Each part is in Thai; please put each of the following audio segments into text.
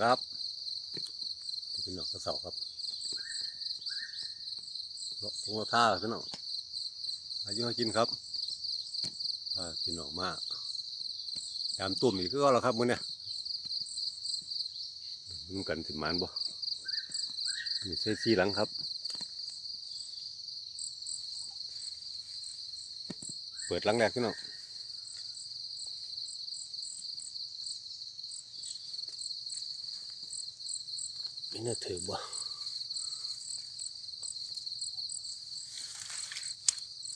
ครับที่เป็นหนอกกระเสาครับเลาะตรงเราท่าพี่น้องอายุห้กินครับพาพี่น้องมายามตุ่มอีกก็แล้วครับมื้อเนี้ยมึงกันสิมานบ่นี่ใส่ซีหลังครับ เปิดหลังแรกพี่น้อง ไม่น่าถือบ่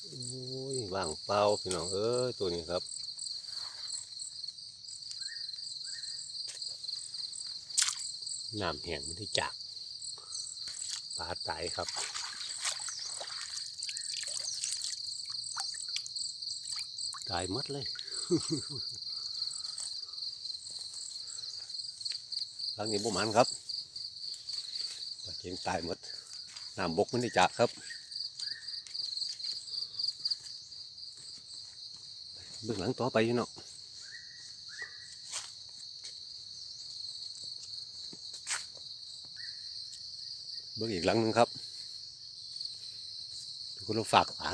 โอ้ยว่างเปล่าพี่น้องเอ้ยตัวนี้ครับน้ำแห้งมันที่จากปลาตายครับตายหมดเลยหลังนี้บ่หมันครับ ยังตายหมดน้ำบกมันได้จากครับเบื้องหลังต่อไปพี่น้องเบื้องอีกหลังหนึ่งครับทุกคนฝากฝา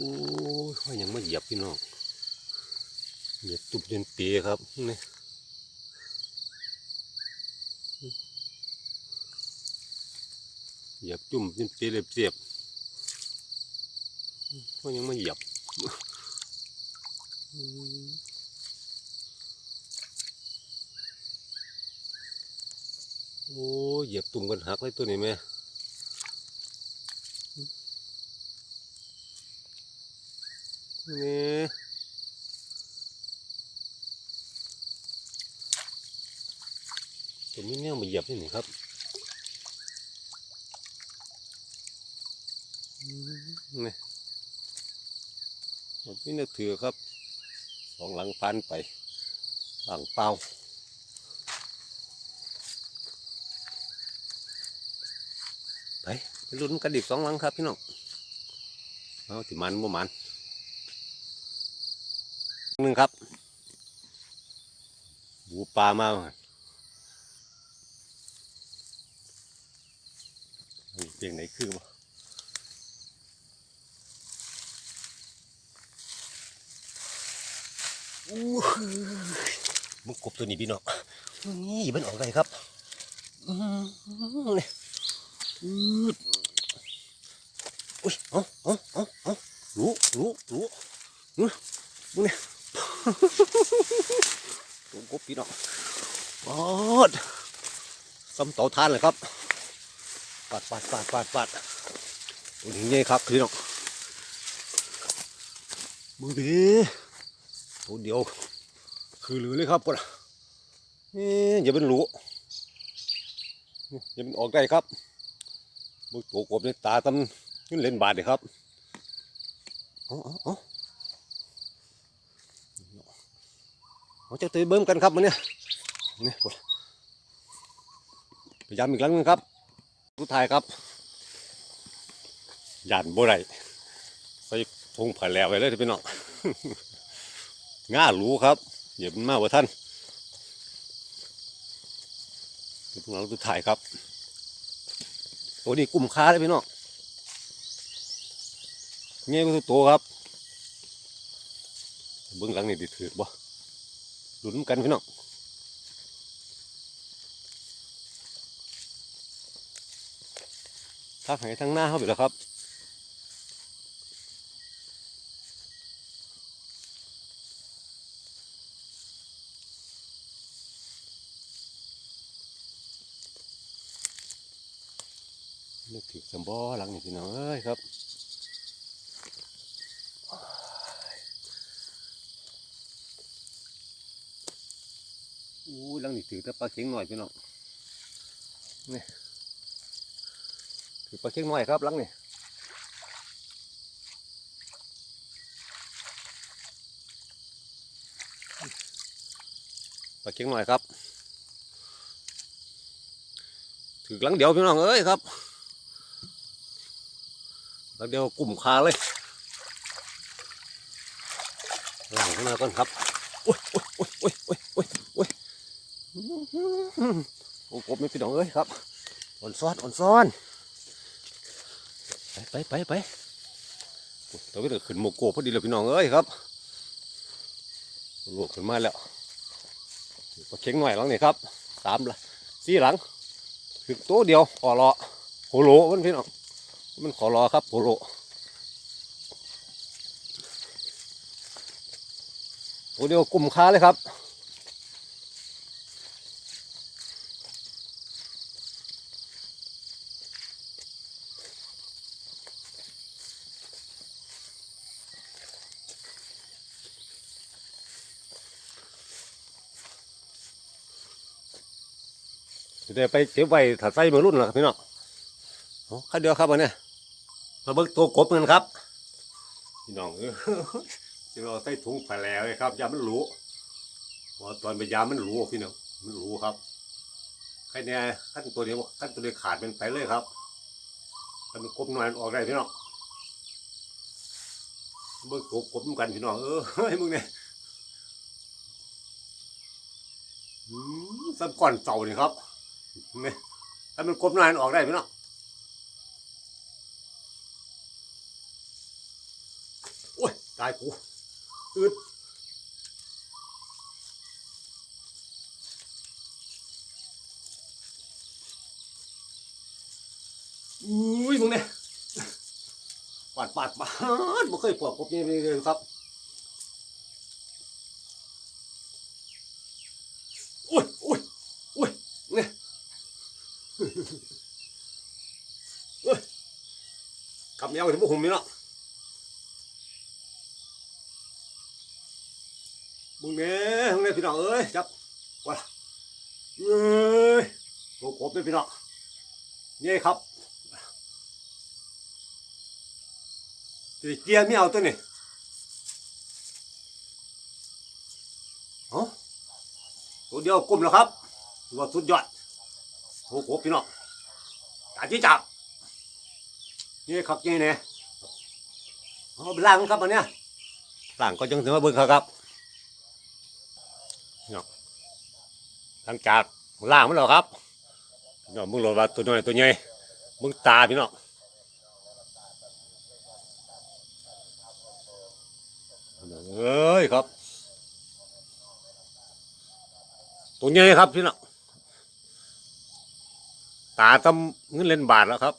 โอ้ยว่ายังไม่เหยียบพี่น้องเหยียบตุบเดินเปียครับนี่เหยียบจุ่มเป็นเปียเรียบเสียบว่ายังไม่เหยียบโอ้ยเหยียบตุ่มกันหักเลยตัวนี้แม่ นี่ตัวนี้เนี่ยมาเหยียบนี่นี่ครับนี่มันไม่น่าถือครับ สองหลังพันไปหลังเป้าไปไปลุ้นกันอีกสองหลังครับพี่น้องเอาที่มันบ่มัน หนึ่งครับบูปลามาเพียงไหนคือบ่มึงกบตัวนี้พี่น้องนี่มันออกไงครับอื้อหือนี่อื้ออุ้ยเอาเอาเอาเอารู้รู้รู้มึงเนี่ย ตัวกบพี่น้องปาดซ้ำเต่าทานเลยครับปาดปาดปาดปาดปาดตัวนี้ไงครับพี่น้องมือดีตัวเดียว คือเหลือเลยครับก่อนเอ๊ะอย่าเป็นหลูอย่าเป็นออกได้ครับมือตัวกบในตาตำขึ้นเล่นบาดเลยครับอ๋ออ๋อ เราจะตีเบิ้มกันครับมันเนี่ยนี่ปวดพยายามอีกครั้งนึงครับสุดท้ายครับหยันบ่ไรใส่ทงผ่าแล้วไปเลยพี่น้องง่ารู้ครับเหยียบมันมากกว่าท่านถึงหลังสุดท้ายครับตัวนี้กลุ่มค้าเลยพี่น้องเงี้ยก็ตัวครับเบื้องหลังนี่ดิถือบ่ หลุนกันพี่น้องทักให้ทั้งหน้าเขาไปแล้วครับนึกถึงสมบอหลังนี่พี่น้องเอ้ยครับ อู้หลังนี่ถือแต่ปลาเข็งหน่อยพี่น้องนี่ถือปลาเข็งหน่อยครับหลังนี่ปลาลาเค็งหน่อยครับ ถือหลังเดียวพี่น้องเอ้ยครับหลังเดียวกลุ่มคาเลยหลังข้างหน้าก่อนครับโอ้ยโอ้ยโอ้ยโอ้ยโอ้ย โอ้ยโอ้ยโอ้โหไม่พี่น้องเอ้ยครับอ่อนซ้อนอ่อนซ้อน ไปไปไปไปตัวนี้เดือขึ้นโมโกพอดีเลยพี่น้องเอ้ยครับลูกขึ้นมาแล้วปลาเค็งหน่อยหลังนี่ครับสามละสี่หลังถึงตัวเดียวขอรอโหโลมันพี่น้องมันขอรอครับโหโลตัวเดียวกลุ่มค้าเลยครับ จะได้ไปเก็บไว้ถัดไฟมือรุ่นเหรอพี่น้องโอ้ข้าเดียวครับวันนี้มาเบิกตัวกบกันครับ พี่น้องเออจะเราใส่ถุงแผลแล้วเลยครับยามันหรูเพอตอนไปยามมันหรูพี่น้องมันหรูครับใครเนี่ยขั้นตัวเดียวขั้นตัวเดียวขาดเป็นไปเลยครับมันกบหน่อยออกได้พี่น้องเบิกตัวกบเหมือนกันพี่น้องเออให้มึงเนี่ยอืมสับก่อนเต่านี่ครับ ถ้ามันกบหน่อยมันออกได้ไหมเนาะโอ้ยตายกูอืดอุ้ยมึงเนี่ยปาดปาดปาดบ่เคยปอกกบนี่เลยครับอุ้ยอุ้ยอุ้ยเนี่ย ขับแมวถึงพวกผมนี่เนาะมึงเนี่ยมึงเนี่ยพี่น้องเอ้ยจับว่าเอ้ยโกกบเนี่ยพี่น้องนี่ครับจะเจียไม่เอาตัวนี่เอ้าตัวเดียวกลุ่มแล้วครับถือว่าสุดยอดโกกบพี่น้องจับจีจับ นี่ครับนี่เนี่ยเอาไปล้างครับอันเนี้ยล้างก็จังถึงมาเบิ่งครับครับเนาะหลังจากล้างมันแล้วครับเนาะมึงโหลดว่าตัวน้อยตัวใหญ่มึงตาพี่เนาะเอ้ยครับ ตัวใหญ่ครับพี่เนาะตาตำเงินเล่นบาทแล้วครับ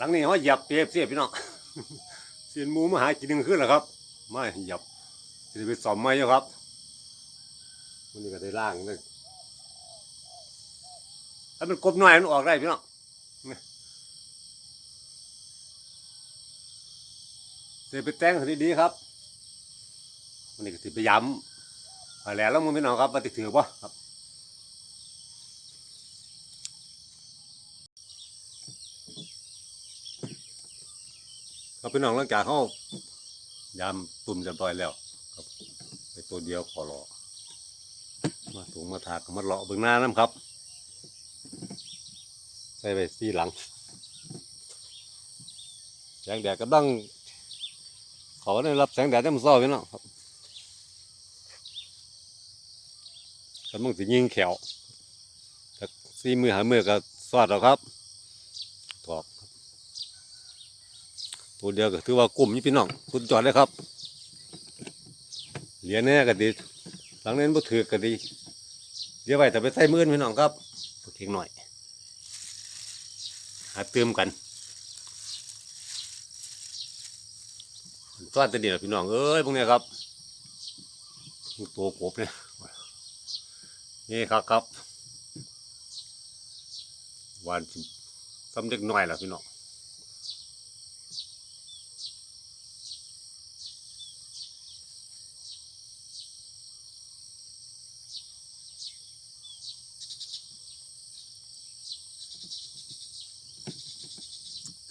หลังนี้เขาหยียบเปียบเสียพี่น้องเสียนหมูมาหากินหนึ่งขึ้นแล้วครับ ไม่หยียบจะไปสอมไม่อยู่ครับวันนี้ก็ได้ล่างเลยถ้ามันกบหน่อยมันออกได้พี่น้องเสียไปแต่งให้ดีๆครับวันนี้ก็ติไปย้ำไปแล้วแล้วมึงพี่น้องครับว่าติดถือป่ะครับ เราเป็นน้องหลังจากเขายามตุ่มจะปล่อยแล้วครับไปตัวเดียวขอรอมาถุงมาถากมาเลาะเบื้องหน้าน้ำครับ ใส่ไปสีหลังแสงแดดก็ต้องขอได้รับแสงแดดได้มันเศร้าพี่น้องครับกำลังจะยิงแขวจากซีมือหามือก็สอดแล้วครับถอก ตัวเดียวก็ถือว่ากลุ่มนี่พี่น้องสุดยอดเลยครับ เหรียญแน่ก็ดี หลังนั้นบ่ถือก็ดีเดี๋ยวไว้แต่ไปใส่มือพี่น้องครับเพียงหน่อย หาเติมกันต้อนแตะเดียวพี่น้องเอ้ยพวกเนี้ยครับตัวกบเนี่ยนี่ครับครับวานสำเด็กหน่อยล่ะพี่น้อง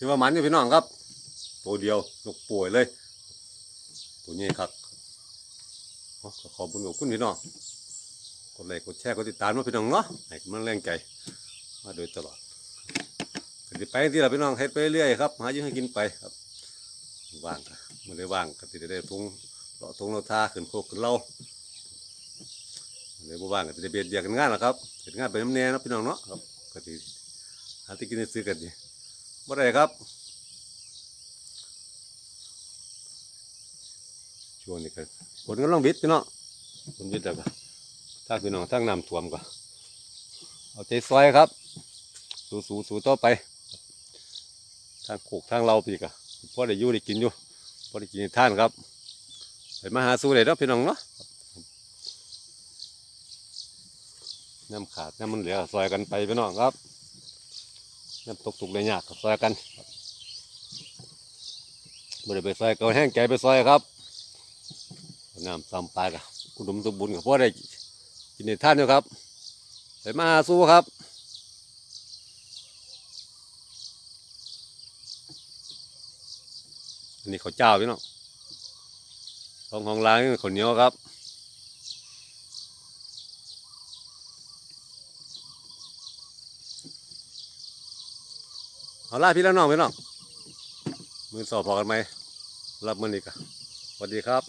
ถือว่ามันอยู่พี่น้องครับ ตัวเดียวยกป่วยเลย ตัวนี้ครับเอขอบุญขอบคุณพี่น้องกดไลค์กดแชร์กดติดตามมาพี่น้องเนาะให้กำลังแรงใจมาโดยตลอดก็สิไปที่เราพี่น้องเฮ็ดไปเรื่อยครับหาอยู่ให้กินไปครับว่างก็ไม่ได้ว่างก็สิได้ทุงเลาะทุงเราท่าขึ้นโคกขึ้นเล่าเลยบ่ว่างก็สิดเบียดเบียดกันงานล่ะครับเฮ็ดงานไปน้ำแน่นะพี่น้องเนาะครับก็สิหาที่กินได้ซื้อกันดี บ่ได้ครับ ช่วงนี้ก็ฝนก็ต้องวิทย์พี่น้องฝนวิทย์แล้วก็ถ้าพี่น้องทั้งน้ำท่วมก็เอาใจซอยครับ สู้สู้สู้ต่อไป ทางโขกทางเราพี่ก็พอได้อยู่ได้กินอยู่พอได้กินได้ท่านครับไปมาหาสู้เลยเนาะพี่น้องเนาะน้ำขาดน้ำมันเหลือซอยกันไปพี่น้องครับ น้ำตกตุกได้ยากซอยกันไม่ได้ไปซอยเกาแห้งใจไปซอยครับน้ำซ้ำปลากับอุดมสมบูรณ์กับพ่อได้กินในท่านอยู่ครับไปมาสู้ครับอันนี้ข้าวเจ้าพี่น้องของของร้านนี่ข้าวเหนียวครับ เอาล่ะพี่แล้วน้องพี่น้องมือสอบพอกันไหมรับมือนี้กันสวัสดีครับ